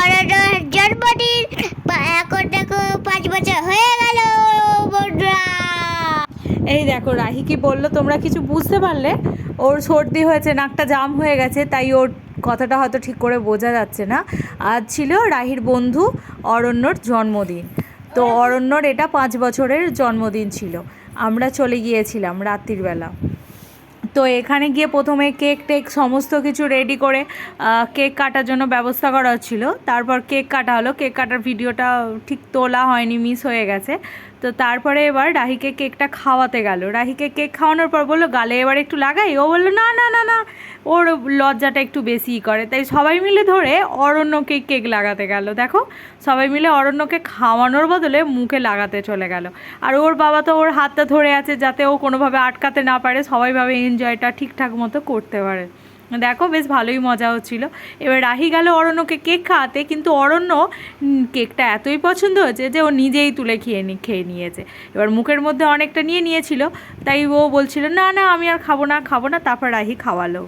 অরণ্যর জন্মদিন এখন দেখো পাঁচ বছর হয়ে গেল এই দেখো, রাহি কি বলল, তোমরা কিছু বুঝতে পারলে? ওর সর্দি হয়েছে, নাকটা জাম হয়ে গেছে, তাই ওর কথাটা হয়তো ঠিক করে বোঝা যাচ্ছে না। আজ ছিল রাহির বন্ধু অরণ্যর জন্মদিন। তো অরণ্যর এটা পাঁচ বছরের জন্মদিন ছিল। আমরা চলে গিয়েছিলাম রাত্রির বেলা তো এখানে গিয়ে প্রথমে কেক টেক সমস্ত কিছু রেডি করে কেক কাটার জন্য ব্যবস্থা করা হচ্ছিল। তারপর কেক কাটা হলো। কেক কাটার ভিডিওটা ঠিক তোলা হয়নি মিস হয়ে গেছে। তো তারপরে এবার রাহিকে কেকটা খাওয়াতে গেল। রাহিকে কেক খাওয়ানোর পর বলল, গালে এবার একটু লাগাই? ও বলল, না না না না। ওর লজ্জাটা একটু বেশিই করে। তাই সবাই মিলে ধরে অরণ্যকে কেক লাগাতে গেল। দেখো, সবাই মিলে অরণ্যকে খাওয়ানোর বদলে মুখে লাগাতে চলে গেল। আর ওর বাবা তো ওর হাতটা ধরে আছে যাতে ও কোনোভাবে আটকাতে না পারে। সবাই ভাবে এনজয়টা ঠিকঠাক মতো করতে পারে। দেখো, বেশ ভালোই মজা হচ্ছিল। এবার রাহি গেল অরণ্যকে কেক খাওয়াতে, কিন্তু অরণ্য কেকটা এতই পছন্দ হয়েছে যে ও নিজেই তুলে খেয়ে নি, খেয়ে নিয়েছে। এবার মুখের মধ্যে অনেকটা নিয়ে নিয়েছিল, তাই ও বলছিল, না না, আমি আর খাব না খাব না। তারপর রাহি খাওয়ালো।